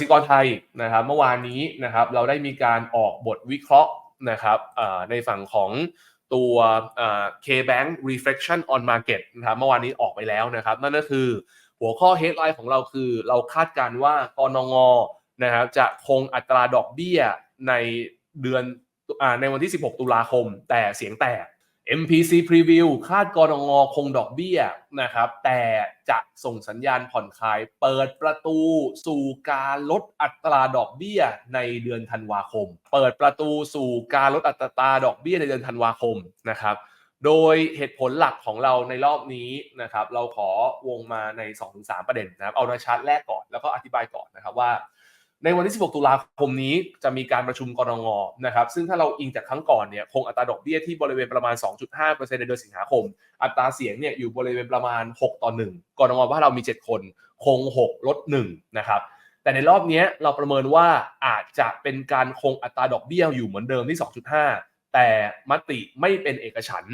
สิกรไทยนะครับ เมื่อวานนี้นะครับเราได้มีการออกบทวิเคราะห์นะครับในฝั่งของตัว K-Bank Reflection on Market นะครับเมื่อวานนี้ออกไปแล้วนะครับ นั่นก็คือหัวข้อ headline ของเราคือเราคาดการว่ากรงงนะครับจะคงอัตราดอกเบี้ยในเดือนอในวันที่ 16 ตุลาคม แต่เสียงแตก MPC Preview คาดกรงงคงดอกเบี้ยนะครับ แต่จะส่งสัญญาณผ่อนคลาย เปิดประตูสู่การลดอัตราดอกเบี้ยในเดือนธันวาคม เปิดประตูสู่การลดอัตราดอกเบี้ยในเดือนธันวาคมนะครับ โดยเหตุผลหลักของเราในรอบนี้นะครับ เราขอวงมาใน 2-3 ประเด็นนะครับ เอาในชาร์ตแรกก่อนแล้วก็อธิบายก่อนนะครับว่า ในวันที่ 16 ตุลาคมนี้จะมีการประชุมกรงงนะครับ ซึ่งถ้าเราอิงจากครั้งก่อนเนี่ยคงอัตราดอกเบี้ยที่บริเวณประมาณ 2.5%ในเดือนสิงหาคม อัตราเสียงเนี่ยอยู่บริเวณประมาณ 6 ต่อ 1กรงงว่าเรามี 7 คน คง 6 ลด 1 นะครับ แต่ในรอบนี้เราประเมินว่าอาจจะเป็นการคงอัตราดอกเบี้ยอยู่เหมือนเดิมที่ 2.5 แต่มติไม่เป็นเอกฉัน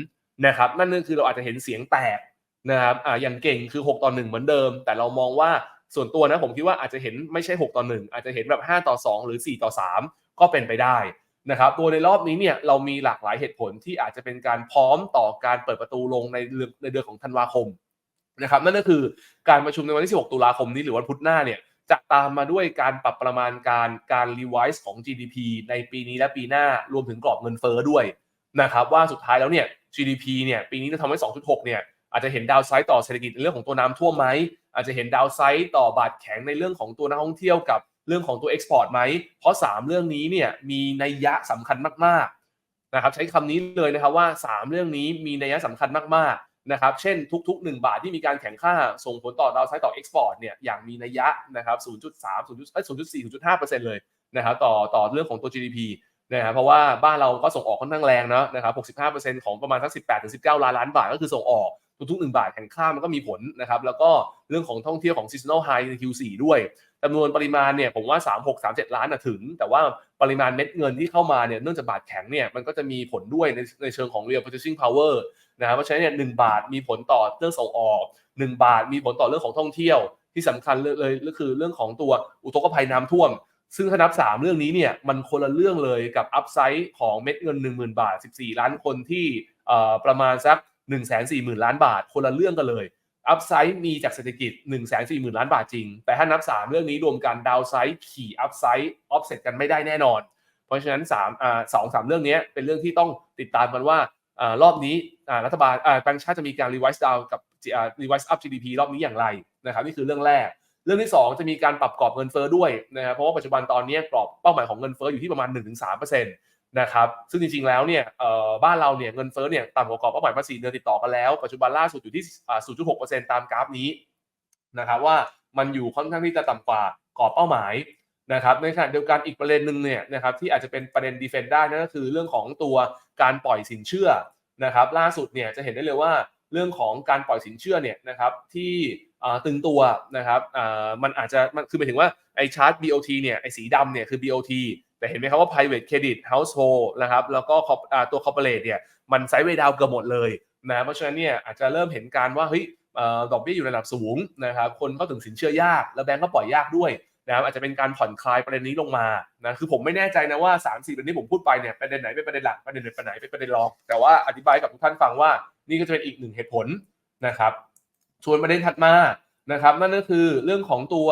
นะครับ นั่นก็คือเราอาจจะเห็นเสียงแตกนะครับอ่าอย่างเก่งคือ 6 ต่อ 1 เหมือนเดิม แต่เรามองว่า ส่วนตัวนะผมคิดว่าอาจจะเห็นไม่ใช่ 6 ต่อ 1 อาจจะเห็นแบบ 5 ต่อ 2 หรือ 4 ต่อ 3 ก็เป็นไปได้นะครับตัวในรอบนี้เนี่ยเรามีหลากหลายเหตุผลที่อาจจะเป็นการพร้อมต่อการเปิดประตูลงในเดือนในเดือนของธันวาคมนะครับนั่นก็คือการประชุมในวันที่ 16 ตุลาคมนี้หรือวันพุธหน้าเนี่ยจะตามมาด้วยการปรับประมาณการการรีไวซ์ของ GDP ในปีนี้และปีหน้ารวมถึงกรอบเงินเฟ้อด้วยนะครับว่าสุดท้ายแล้วเนี่ย GDP เนี่ยปีนี้จะทำให้2.6 เนี่ยอาจจะเห็นดาวไซด์ต่อเศรษฐกิจในเรื่องของตัวน้ำท่วมไหม อาจจะเห็นดาวไซด์ต่อบาดแข็งในเรื่องของตัวนักท่องเที่ยวกับเรื่องของตัวเอ็กซ์พอร์ตไหม เพราะ 3 เรื่องนี้เนี่ยมีนัยยะสำคัญมากๆนะครับใช้คำนี้เลยนะครับว่า 3 เรื่องนี้มีนัยยะสำคัญมากๆนะครับเช่นทุก ๆ 1 บาทที่มีการแข่งค่าส่งผลต่อดาวไซด์ต่อเอ็กซ์พอร์ตเนี่ยอย่างมีนัยยะนะครับ 0.3 0.4 0.5%เลยนะครับต่อต่อเรื่องของตัว GDP นะครับเพราะว่าบ้านเราก็ส่งออกค่อนข้างแรงนะนะครับ 65%ของประมาณสัก 18-19 ล้านล้านบาทก็คือส่งออก ทุกๆ1บาทแข่งข้ามันก็มีผลนะครับ แล้วก็เรื่องของท่องเที่ยวของ seasonal high ใน Q4 ด้วยจำนวนปริมาณเนี่ยผมว่า 36 37 ล้านนะถึง แต่ว่าปริมาณเม็ดเงินที่เข้ามาเนี่ยเนื่องจากบาทแข็งเนี่ยมันก็จะมีผลด้วยในในเชิงของ real purchasing power นะครับเพราะฉะนั้นเนี่ยหบาทมีผลต่อเรื่องส่งออก 1 บาทมีผลต่อเรื่องของท่องเที่ยว ที่สำคัญเลยก็คือเรื่องของตัวอุทกภัยน้ำท่วมซึ่งถ้านับ 3 เรื่องนี้เนี่ยมันคนละเรื่องเลยกับอัพไซด์ของเม็ดเงิน 10,000 บาท 14 ล้านคนที่ประมาณสัก 1 4 0 0 0 0ล้านบาท คนละเรื่องกันเลยอัพไซด์มีจากเศรษฐกิจ1 4 0 0 0 0ล้านบาทจริง แต่ถ้านับ 3 เรื่องนี้รวมกันดาวไซด์ขี่อัพไซด์ออฟเซ็ตกันไม่ได้แน่นอน เพราะฉะนั้น3อ่าสองสามเรื่องนี้เป็นเรื่องที่ต้องติดตามกันว่าอ่ารอบนี้อ่ารัฐบาลอ่าแบงก์ชาติจะมีการรีไวซ์ดาวกับอ่ารีไวซ์อัพ GDP รอบนี้อย่างไรนะครับนี่คือเรื่องแรก เรื่องที่ 2 จะมีการปรับกรอบเงินเฟ้อด้วยนะครับเพราะว่าปัจจุบันตอนนี้กรอบเป้าหมายของเงินเฟ้ออยู่ที่ประมาณ 1-3% นะครับซึ่งจริงๆแล้วเนี่ยบ้านเราเนี่ยเงินเฟ้อเนี่ยต่ำกว่ากรอบเป้าหมายมาสี่เดือนติดต่อกันแล้ว ปัจจุบันล่าสุดอยู่ที่ 0.6%ตามกราฟนี้นะครับว่ามันอยู่ค่อนข้างที่จะต่ำกว่ากรอบเป้าหมายนะครับในขณะเดียวกันอีกประเด็นหนึ่งเนี่ยนะครับที่อาจจะเป็นประเด็นดีเฟนได้นั่นก็คือเรื่องของตัวการปล่อยสินเชื่อนะครับล่าสุดเนี่ยจะเห็นได้เลยว่าเรื่องของการปล่อยสินเชื่อเนี่ยนะครับที่ตึงตัวนะครับมันอาจจะมันคือหมายถึงว่าไอชาร์ต BOT เนี่ยไอสีดำเนี่ยคือ BOT แต่เห็นไหมครับว่า private credit household นะครับแล้วก็ตัว corporate เนี่ยมันไซด์เวดาวเกือบหมดเลยนะเพราะฉะนั้นเนี่ยอาจจะเริ่มเห็นการว่าเฮ้ยดอกเบี้ยอยู่ในระดับสูงนะครับคนเข้าถึงสินเชื่อยาก แล้วแบงก์ก็ปล่อยยากด้วยนะครับอาจจะเป็นการผ่อนคลายประเด็นนี้ลงมานะคือผมไม่แน่ใจนะว่า 3 4ประเด็นที่ผมพูดไปเนี่ยประเด็นไหนเป็นประเด็นหลักประเด็นไหนเป็นไหนเป็นประเด็นรอง แต่ว่าอธิบายกับทุกท่านฟังว่านี่ก็จะเป็นอีกหนึ่งเหตุผลนะครับส่วนประเด็นถัดมานะครับนั่นก็คือเรื่องของตัว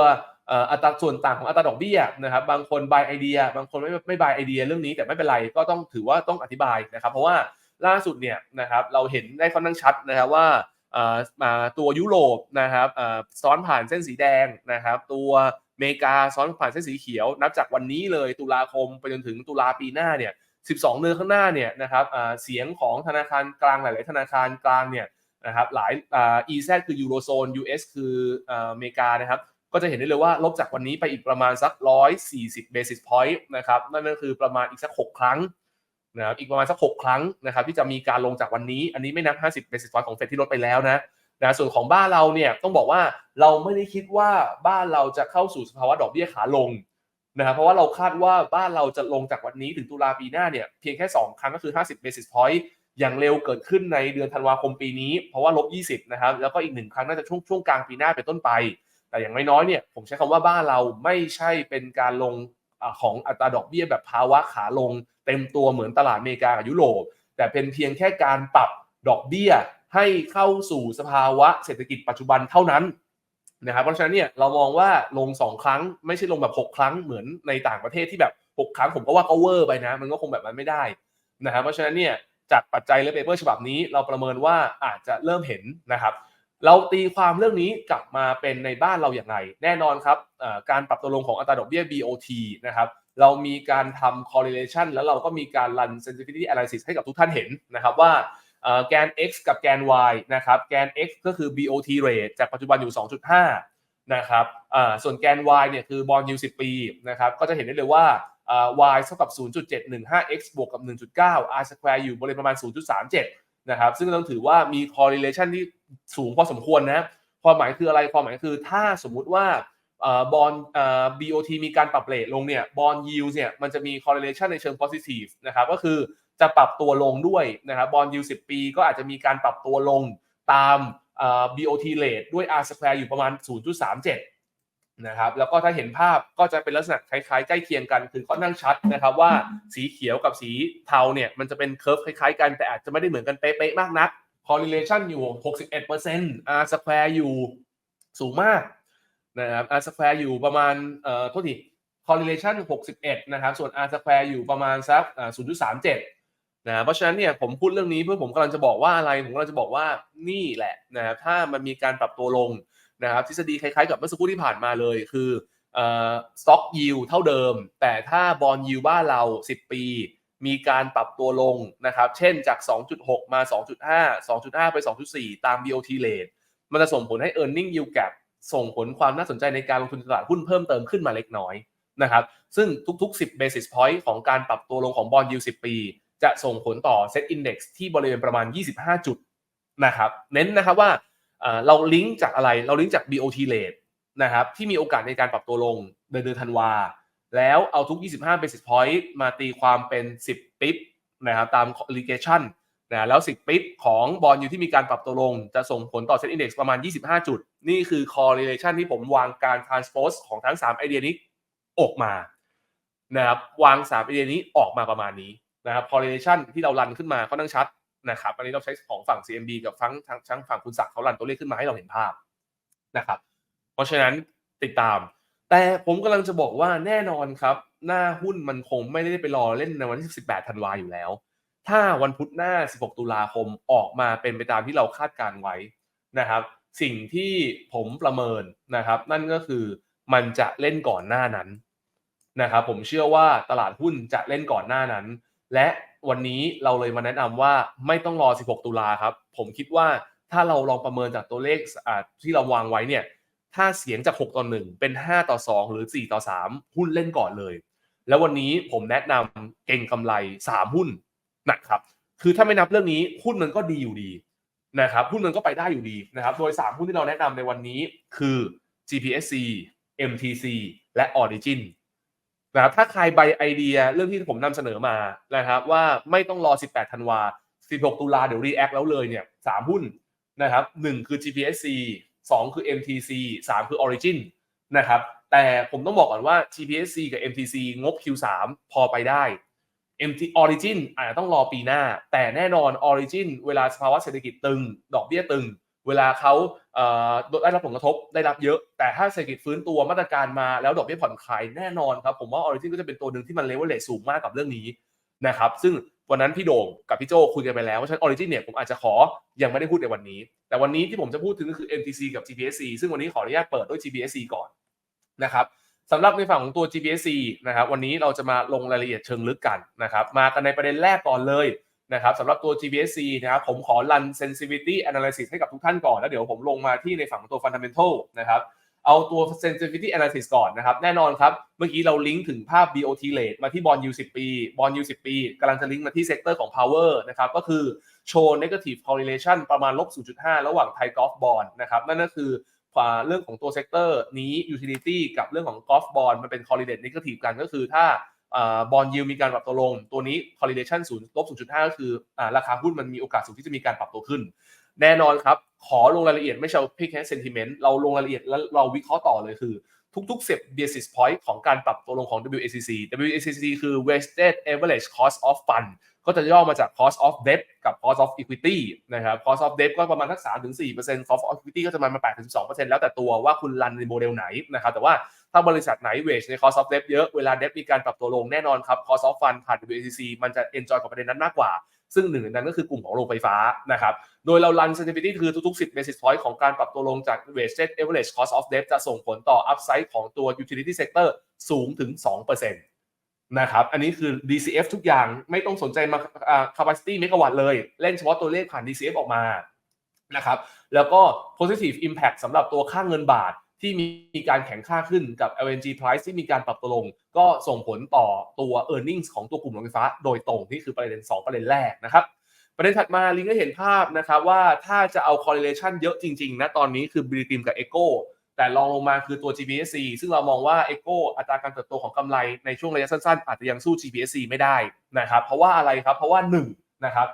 อัตราส่วนต่างของอัตราดอกเบี้ยนะครับบางคนบายไอเดีย บางคนไม่ไม่บายไอเดียเรื่องนี้แต่ไม่เป็นไรก็ต้องถือว่าต้องอธิบายนะครับ เพราะว่าล่าสุดเนี่ยนะครับเราเห็นได้ค่อนข้างชัดนะครับว่าตัวยุโรปนะครับซ้อนผ่านเส้นสีแดงนะครับ ตัวเมกาซ้อนผ่านเส้นสีเขียว นับจากวันนี้เลยตุลาคมไปจนถึงตุลาปีหน้าเนี่ย12 เดือนข้างหน้าเนี่ยนะครับเสียงของธนาคารกลางหลาย ๆ ธนาคารกลางเนี่ยนะครับหลาย EZ คือยูโรโซน US คืออเมริกานะครับ ก็จะเห็นได้เลยว่าลบจากวันนี้ไปอีกประมาณสัก 140 basis point นะครับนั่นก็คือประมาณอีกสัก 6 ครั้งนะครับอีกประมาณสัก 6 ครั้งนะครับที่จะมีการลงจากวันนี้ อันนี้ไม่นับ 50 basis point ของเฟดที่ลดไปแล้วนะนะส่วนของบ้านเราเนี่ยต้องบอกว่าเราไม่ได้คิดว่าบ้านเราจะเข้าสู่สภาวะดอกเบี้ยขาลงนะครับเพราะว่าเราคาดว่าบ้านเราจะลงจากวันนี้ถึงตุลาปีหน้าเนี่ยเพียงแค่ 2 ครั้งก็คือ 50 basis point อย่างเร็วเกิดขึ้นในเดือนธันวาคมปีนี้ เพราะว่าลบ 20 นะครับ แล้วก็อีกหนึ่งครั้งน่าจะช่วงช่วงกลางปีหน้าเป็นต้นไป แต่อย่างน้อยๆเนี่ยผมใช้คำว่าบ้านเราไม่ใช่เป็นการลงของอัตราดอกเบี้ยแบบภาวะขาลงเต็มตัวเหมือนตลาดอเมริกากับยุโรปแต่เป็นเพียงแค่การปรับดอกเบี้ยให้เข้าสู่สภาวะเศรษฐกิจปัจจุบันเท่านั้นนะครับเพราะฉะนั้นเนี่ยเรามองว่าลง 2 ครั้งไม่ใช่ลงแบบ 6 ครั้งเหมือนในต่างประเทศที่แบบ 6 ครั้งผมก็ว่าก็เวอร์ไปนะ มันก็คงแบบนั้นไม่ได้นะครับเพราะฉะนั้นเนี่ยจากปัจจัยและเปเปอร์ฉบับนี้เราประเมินว่าอาจจะเริ่มเห็นนะครับ เราตีความเรื่องนี้กลับมาเป็นในบ้านเราอย่างไร แน่นอนครับการปรับตัวลงของอัตราดอกเบี้ย BOT นะครับเรามีการทำ correlation แล้วเราก็มีการ run sensitivity analysis ให้กับทุกท่านเห็นนะครับว่าแกน x กับแกน y นะครับแกน x ก็คือ BOT rate จากปัจจุบันอยู่ 2.5 นะครับส่วนแกน y เนี่ยคือบอลยู10 ปีนะครับก็จะเห็นได้เลยว่า y เท่ากับ 0.715x บวกกับ 1.9 r square อยู่บริเวณประมาณ 0.37 นะครับซึ่งต้องถือว่ามี correlation ที่ สูงพอสมควรนะความหมายคืออะไรความหมายคือถ้าสมมุติว่าบอล BOT มีการปรับเรทลงเนี่ยบอลยิวเนี่ยมันจะมี correlation ในเชิง positive นะครับก็คือจะปรับตัวลงด้วยนะครับบอลยู10ปี ก็อาจจะมีการปรับตัวลงตาม BOT rate ด้วย R square อยู่ประมาณ 0.37 นะครับแล้วก็ถ้าเห็นภาพก็จะเป็นลักษณะคล้ายๆ ใกล้เคียงกันคือค่อนข้างชัดนะครับว่าสีเขียวกับสีเทาเนี่ยมันจะเป็นเคอร์ฟคล้ายๆกันแต่อาจจะไม่ได้เหมือนกันเป๊ะๆมากนัก correlation อยู่ 61% R square อยู่สูงมากนะครับ R square อยู่ประมาณเอ่อโทษที correlation 61 นะครับ ส่วน R square อยู่ประมาณสัก0.37 นะ เพราะฉะนั้นเนี่ยผมพูดเรื่องนี้เพื่อผมกำลังจะบอกว่าอะไร ผมกำลังจะบอกว่านี่แหละนะครับ ถ้ามันมีการปรับตัวลงนะครับ ทฤษฎีคล้ายๆกับเมื่อสักครู่ที่ผ่านมาเลย คือเอ่อ stock yield เท่าเดิม แต่ถ้า bond yield บ้านเรา 10 ปี มีการปรับตัวลงนะครับ เช่นจาก 2.6 มา 2.5 2.5 ไป 2.4 ตาม BOT rate มันจะส่งผลให้ earning yield gap ส่งผลความน่าสนใจในการลงทุนตลาดหุ้นเพิ่มเติมขึ้นมาเล็กน้อยนะครับ ซึ่งทุก ๆ 10 basis point ของการปรับตัวลงของ bond yield 10 ปี จะส่งผลต่อ set index ที่บริเวณประมาณ 25 จุดนะครับ เน้นนะครับว่าเราลิงก์จากอะไร เราลิงก์จาก BOT rate นะครับที่มีโอกาสในการปรับตัวลงเดือนเดือนธันวา แล้วเอาทุก 25 basis point มาตีความเป็น 10 ปิ๊บนะครับตาม allocation นะแล้ว 10 ปิ๊บของบอลอยู่ที่มีการปรับตัวลง จะส่งผลต่อ set index ประมาณ 25 จุด นี่คือ correlation ที่ผมวางการ transpose ของทั้ง 3 ไอเดียนี้ออกมานะครับวาง 3 ไอเดียนี้ออกมาประมาณนี้นะครับ correlation ที่เรารันขึ้นมาค่อนข้างชัดนะครับอันนี้เราใช้ของฝั่ง CMB กับฝั่งทั้งฝั่งคุณศักดิ์เขารันตัวเลขขึ้นมาให้เราเห็นภาพนะครับ เพราะฉะนั้นติดตาม แต่ผมกำลังจะบอกว่าแน่นอนครับ หน้าหุ้นมันคงไม่ได้ไปรอเล่นในวันที่ 18 ธันวาอยู่แล้ว ถ้าวันพุธหน้า 16 ตุลาคมออกมาเป็นไปตามที่เราคาดการไว้นะครับ สิ่งที่ผมประเมินนะครับ นั่นก็คือมันจะเล่นก่อนหน้านั้นนะครับผมเชื่อว่าตลาดหุ้นจะเล่นก่อนหน้านั้น และวันนี้เราเลยมาแนะนำว่าไม่ต้องรอ 16 ตุลาครับ ผมคิดว่าถ้าเราลองประเมินจากตัวเลขที่เราวางไว้เนี่ย ถ้าเสียงจาก 6 ต่อ 1 เป็น 5 ต่อ 2 หรือ 4 ต่อ 3 หุ้นเล่นก่อนเลย แล้ววันนี้ผมแนะนำเก่งกำไร 3 หุ้นนะครับคือถ้าไม่นับเรื่องนี้หุ้นมันก็ดีอยู่ดีนะครับหุ้นมันก็ไปได้อยู่ดีนะครับโดย 3 หุ้นที่เราแนะนำในวันนี้คือ GPSC MTC และ Origin นะครับถ้าใครใบไอเดียเรื่องที่ผมนำเสนอมานะครับว่าไม่ต้องรอ 18 ธันวา 16 ตุลาเดี๋ยว react แล้วเลยเนี่ย3หุ้นนะครับ1คือ GPSC 2 คือ MTC 3 คือ Origin นะครับแต่ผมต้องบอกก่อนว่า GPSC กับ MTC งบ Q3 พอไปได้ MT Origin อาจจะต้องรอปีหน้า แต่แน่นอน Origin เวลาสภาวะเศรษฐกิจตึง ดอกเบี้ยตึง เวลาเขาได้รับผลกระทบได้รับเยอะ แต่ถ้าเศรษฐกิจฟื้นตัวมาตรการมาแล้วดอกเบี้ยผ่อนคลายแน่นอนครับ ผมว่า Origin ก็จะเป็นตัวหนึ่งที่มันเลเวลเลสูงมากกับเรื่องนี้นะครับซึ่ง วันนั้นพี่โด่งกับพี่โจคุยกันไปแล้วเพราฉะนั้น Origin เนี่ยผมอาจจะขอยังไม่ได้พูดในวันนี้ แต่วันนี้ที่ผมจะพูดถึงก็คือ MTC กับ GPSC ซึ่งวันนี้ขออนุญาตเปิดด้วย GPSC ก่อนนะครับสำหรับในฝั่งของตัว GPSC นะครับวันนี้เราจะมาลงรายละเอียดเชิงลึกกันนะครับมากันในประเด็นแรกก่อนเลยนะครับสำหรับตัว GPSC นะครับผมขอ run sensitivity analysis ให้กับทุกท่านก่อน แล้วเดี๋ยวผมลงมาที่ในฝั่งตัว fundamental นะครับ เอาตัว sensitivity analysis ก่อนนะครับ แน่นอนครับ เมื่อกี้เราลิงก์ถึงภาพ BOT rate มาที่บอลยู10 ปี บอลยู10 ปีกำลังจะลิงก์มาที่เซกเตอร์ของ power นะครับ ก็คือโชว์ negative correlation ประมาณลบ 0.5 ระหว่างไทยกอล์ฟบอลนะครับ นั่นก็คือเรื่องของตัวเซกเตอร์นี้ utility กับเรื่องของกอล์ฟบอลมันเป็น correlate negative กันก็คือถ้าบอลยิวมีการปรับตัวลง ตัวนี้ correlation 0ลบ0.5 ก็คืออราคาหุ้นมันมีโอกาสสูงที่จะมีการปรับตัวขึ้น แน่นอนครับ ขอลงรายละเอียดไม่ใช่เพียงแค่ sentiment เราลงรายละเอียดแล้วเราวิเคราะห์ต่อเลยคือทุกๆ10 basis point ของการปรับตัวลงของ WACC WACC คือ Wasted Average Cost of Fund ก็จะย่อมาจาก cost of debt กับ cost of equity นะครับ cost of debt ก็ประมาณทัก3-4% cost of equity ก็จะมาณ8-2%แล้วแต่ตัวว่าคุณรันในโมเดลไหนนะครับแต่ว่าถ้าบริษัทไหน wage ใน cost of debt เยอะ เวลา debt มีการปรับตัวลงแน่นอนครับ cost of fund ผ่าน WACC มันจะ enjoy กับประเด็นนั้นมากกว่า ซึ่งหนึ่งในนั้นก็คือกลุ่มของโรงไฟฟ้านะครับ โดยเรารัน sensitivity คือทุกๆ 10 basis point ของการปรับตัวลงจาก weighted average cost of debt จะส่งผลต่อ upside ของตัว utility sector สูงถึง 2%นะครับ อันนี้คือ DCF ทุกอย่างไม่ต้องสนใจมา capacity เมกะวัตต์เลย เล่นเฉพาะตัวเลขผ่าน DCF ออกมานะครับ แล้วก็ positive impact สำหรับตัวค่าเงินบาท ที่มีการแข็งค่าขึ้นกับ LNG price ที่มีการปรับตัวลง ก็ส่งผลต่อตัว earnings ของตัวกลุ่มโรงไฟฟ้า โดยตรงนี่คือประเด็น 2 ประเด็นแรกนะครับ ประเด็นถัดมาลิงก็เห็นภาพนะครับว่าถ้าจะเอา correlation เยอะจริงๆนะตอนนี้คือ b r i t i m กับ Echo แต่ลองลงมาคือตัว GPSC ซึ่งเรามองว่า Echo อัตราการเติบโตของกำไรในช่วงระยะสั้นๆ อาจจะยังสู้ GPSC ไม่ได้นะครับเพราะว่าอะไรครับเพราะว่า1นะครับ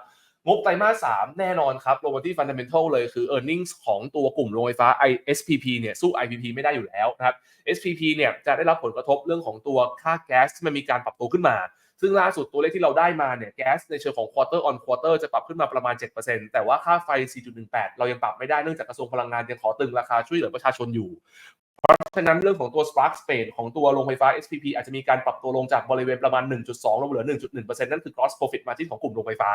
งบไตรมาส3แน่นอนครับลงมาที่ fundamental เลยคือ earnings ของตัวกลุ่มโรงไฟฟ้า SPP เนี่ยสู้ IPP ไม่ได้อยู่แล้วนะครับ SPP เนี่ยจะได้รับผลกระทบเรื่องของตัวค่าแก๊สที่มันมีการปรับตัวขึ้นมา ซึ่งล่าสุดตัวเลขที่เราได้มาเนี่ยแก๊สในเชิงของ quarter on quarter จะปรับขึ้นมาประมาณ 7%แต่ว่าค่าไฟ 4.18 เรายังปรับไม่ได้เนื่องจากกระทรวงพลังงานยังขอตึงราคาช่วยเหลือประชาชนอยู่เพราะฉะนั้นเรื่องของตัว spark spread ของตัวโรงไฟฟ้า SPP อาจจะมีการปรับตัวลงจากบริเวณประมาณ 1.2 ลงเหลือ 1.1%นั่นคือ gross profit margin ของกลุ่มโรงไฟฟ้า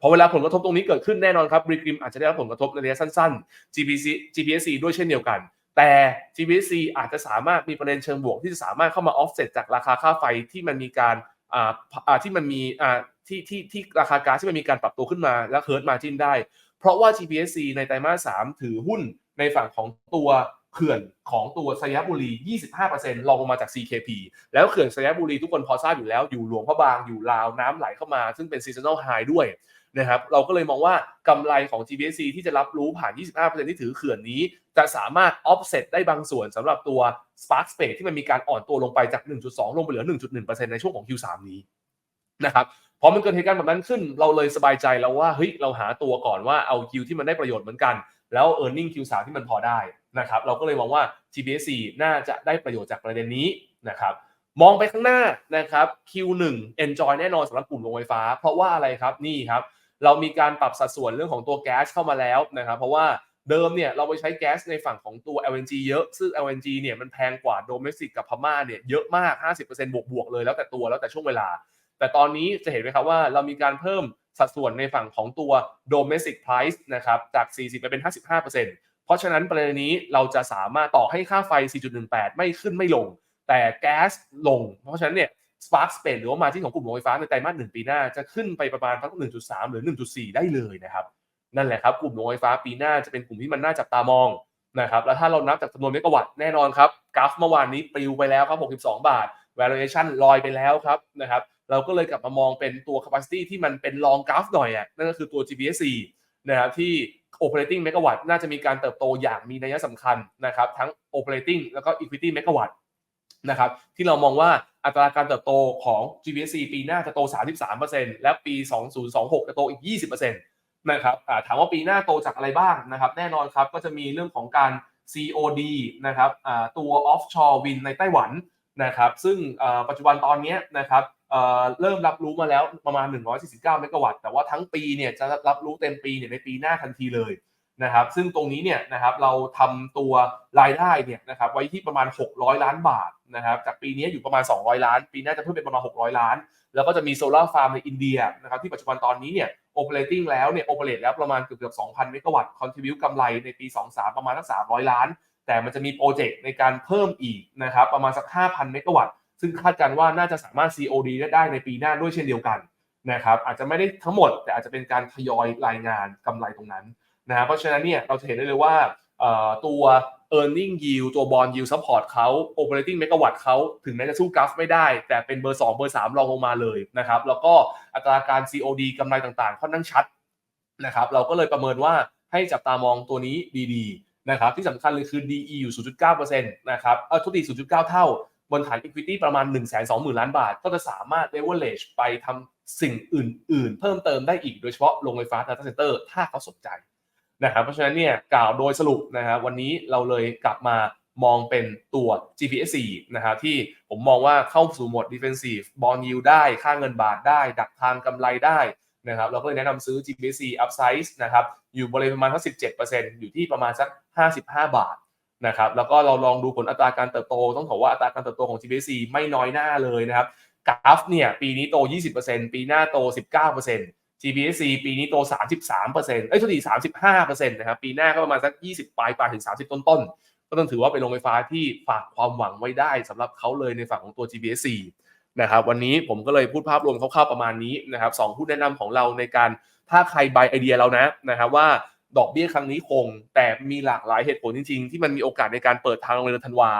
พอเวลาผลกระทบตรงนี้เกิดขึ้นแน่นอนครับบริกริมอาจจะได้รับผลกระทบในระยะสั้นๆ GPC GPC ด้วยเช่นเดียวกัน แต่ GPC อาจจะสามารถมีประเด็นเชิงบวกที่จะสามารถเข้ามา offset จากราคาค่าไฟที่มันมีการอ่าที่มันมีอ่าที่ที่ที่ราคาก๊าซที่มันมีการปรับตัวขึ้นมาและเฮิร์ตมาจินได้ เพราะว่า GPC ในไตรมาส3ถือหุ้นในฝั่งของตัว เขื่อนของตัวสยบุรี 25%รองลงมาจาก CKP แล้วเขื่อนสยบุรีทุกคนพอทราบอยู่แล้ว อยู่หลวงพระบางอยู่ลาวน้ำไหลเข้ามา ซึ่งเป็น seasonal high ด้วยนะครับเราก็เลยมองว่ากำไรของ GPSC ที่จะรับรู้ผ่าน 25%ที่ถือเขื่อนนี้ จะสามารถ offset ได้บางส่วนสำหรับตัว Spark Space ที่มันมีการอ่อนตัวลงไปจาก 1.2 ลงไปเหลือ 1.1%ในช่วงของ Q3 นี้นะครับพอมันเกิดเหตุการณ์แบบนั้นขึ้น เราเลยสบายใจแล้วว่าเฮ้ยเราหาตัวก่อนว่าเอา Q ที่มันได้ประโยชน์เหมือนกัน แล้ว e a r n i n g Q3 ที่มันพอได้ นะครับเราก็เลยมองว่า GPSC น่าจะได้ประโยชน์จากประเด็นนี้นะครับมองไปข้างหน้านะครับ Q1 enjoy แน่นอนสำหรับกลุ่มโรงไฟฟ้า เพราะว่าอะไรครับนี่ครับ เรามีการปรับสัดส่วนเรื่องของตัวแก๊สเข้ามาแล้วนะครับเพราะว่าเดิมเนี่ยเราไปใช้แก๊สในฝั่งของตัว LNG เยอะ ซึ่ง LNG เนี่ยมันแพงกว่าโดเมสิกกับพม่าเนี่ยเยอะมาก 50%บวกบวกๆเลยแล้วแต่ตัวแล้วแต่ช่วงเวลา แต่ตอนนี้จะเห็นไหมครับว่าเรามีการเพิ่มสัดส่วนในฝั่งของตัว domestic price นะครับจาก 40 ไปเป็น 55%เพราะฉะนั้นประเด็นนี้เราจะสามารถต่อให้ค่าไฟ 4.18 ไม่ขึ้นไม่ลง แต่แก๊สลง เพราะฉะนั้นเนี่ย Spark Spread หรือว่ามาที่ของกลุ่มโรงไฟฟ้าในไตรมาสหนึ่งปีหน้าจะขึ้นไปประมาณทั้ง1.3 หรือ 1.4 ได้เลยนะครับ นั่นแหละครับ กลุ่มโรงไฟฟ้าปีหน้าจะเป็นกลุ่มที่มันน่าจับตามองนะครับ แล้วถ้าเรานับจากจำนวนเมกะวัตต์แน่นอนครับกราฟเมื่อวานนี้ปลิวไปแล้วครับ 62 บาท valuation ลอยไปแล้วครับนะครับ เราก็เลยกลับมามองเป็นตัว capacity ที่มันเป็น long graph หน่อยอะนั่นก็คือตัว GPSC นะครับที่ operating megawatt น่าจะมีการเติบโตอย่างมีนัยสำคัญนะครับทั้ง operating แล้วก็ equity megawatt นะครับที่เรามองว่าอัตราการเติบโตของ GPSC ปีหน้าจะโต 33%และปี 2026 จะโตอีก 20%นะครับถามว่าปีหน้าโตจากอะไรบ้างนะครับ แน่นอนครับก็จะมีเรื่องของการ COD นะครับตัว offshore wind ในไต้หวันนะครับ ซึ่งปัจจุบันตอนนี้นะครับ เริ่มรับรู้มาแล้วประมาณ 149 เมกะวัตต์ แต่ว่าทั้งปีเนี่ยจะรับรู้เต็มปีเนี่ยในปีหน้าทันทีเลยนะครับ ซึ่งตรงนี้เนี่ยนะครับเราทำตัวรายได้เนี่ยนะครับไว้ที่ประมาณ 600 ล้านบาทนะครับจากปีนี้อยู่ประมาณ 200 ล้าน ปีหน้าจะเพิ่มเป็นประมาณ 600 ล้าน แล้วก็จะมีโซลาร์ฟาร์มในอินเดียนะครับที่ปัจจุบันตอนนี้เนี่ย operating แล้วเนี่ย operate แล้วประมาณเกือบเกือบ2,000 เมกะวัตต์ Contribu กำไรในปี 23 ประมาณสัก300 ล้าน แต่มันจะมีโปรเจกต์ในการเพิ่มอีกนะครับประมาณสัก 5,000 เมกะวัตต์ ซึ่งคาดการณ์ว่าน่าจะสามารถ COD ได้ในปีหน้าด้วยเช่นเดียวกันนะครับอาจจะไม่ได้ทั้งหมด แต่อาจจะเป็นการทยอยรายงานกำไรตรงนั้นนะเพราะฉะนั้นเนี่ยเราจะเห็นได้เลยว่าตัว e a r n i n g yield ตัว bond yield support เขา operating megawatt เขาถึงแม้จะสู้กราฟไม่ได้ แต่เป็นเบอร์ 2 เบอร์ 3 รองลงมาเลยนะครับ แล้วก็อัตราการ COD กำไรต่างๆ ค่อนข้างชัดนะครับ เราก็เลยประเมินว่าให้จับตามองตัวนี้ดีๆนะครับ ที่สำคัญเลยคือ DE อยู่ 0.9%นะครับ เออทุกที 0.9 เท่า บนฐาน equity ประมาณ 1 2 0 0 0 0 ล้านบาท ก็จะสามารถ leverage ไปทำสิ่งอื่น ๆ เพิ่มเติมได้อีกโดยเฉพาะโรงไฟฟ้า data center ถ้าเขาสนใจนะครับเพราะฉะนั้นเนี่ยกล่าวโดยสรุปนะครับวันนี้เราเลยกลับมามองเป็นตัว GPSC นะครับที่ผมมองว่าเข้าสู่โหมด defensive bond yield ได้ค่าเงินบาทได้ ดักทางกำไรได้นะครับเราก็เลยแนะนำซื้อ GPSC upsize นะครับอยู่บริเวณประมาณสัก17%อยู่ที่ประมาณสัก 55 บาท นะครับแล้วก็เราลองดูผลอัตราการเติบโต ต้องบอกว่าอัตราการเติบโตของ GPSC ไม่น้อยหน้าเลยนะครับกราฟเนี่ยปีนี้โต 20%ปีหน้าโต 19% GPSC ปีนี้โต 33%เอ้ยทุกที35%นะครับปีหน้าก็ประมาณสัก 20 ปลายปลายถึง 30 ต้นต้นๆก็ต้องถือว่าเป็นโรงไฟฟ้าที่ฝากความหวังไว้ได้สำหรับเขาเลยในฝั่งของตัว GPSC นะครับวันนี้ผมก็เลยพูดภาพรวมคร่าวๆประมาณนี้นะครับสองผู้แนะนำของเราในการถ้าใครบายไอเดียเรานะนะครับว่า ดอกเบี้ยครั้งนี้คง แต่มีหลากหลายเหตุผลจริงๆ ที่มันมีโอกาสในการเปิดทางในเดือนธันวา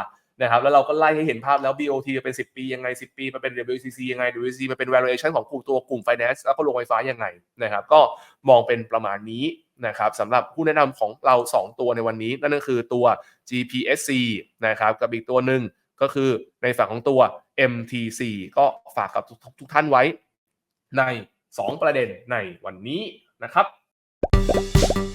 นะครับแล้วเราก็ไล่ให้เห็นภาพแล้ว BOT จะเป็น 10 ปียังไง 10 ปีมาเป็น WCC ยังไง WCC มาเป็น valuation ของกลุ่มตัวกลุ่ม finance แล้วก็โรงไฟฟ้ายังไงนะครับ ก็มองเป็นประมาณนี้นะครับสำหรับผู้แนะนำของเรา 2 ตัวในวันนี้ นั่นก็คือตัว GPSC นะครับกับอีกตัวหนึ่งก็คือในฝั่งของตัว MTC ก็ฝากกับทุกทุกท่านไว้ใน 2 ประเด็นในวันนี้นะครับ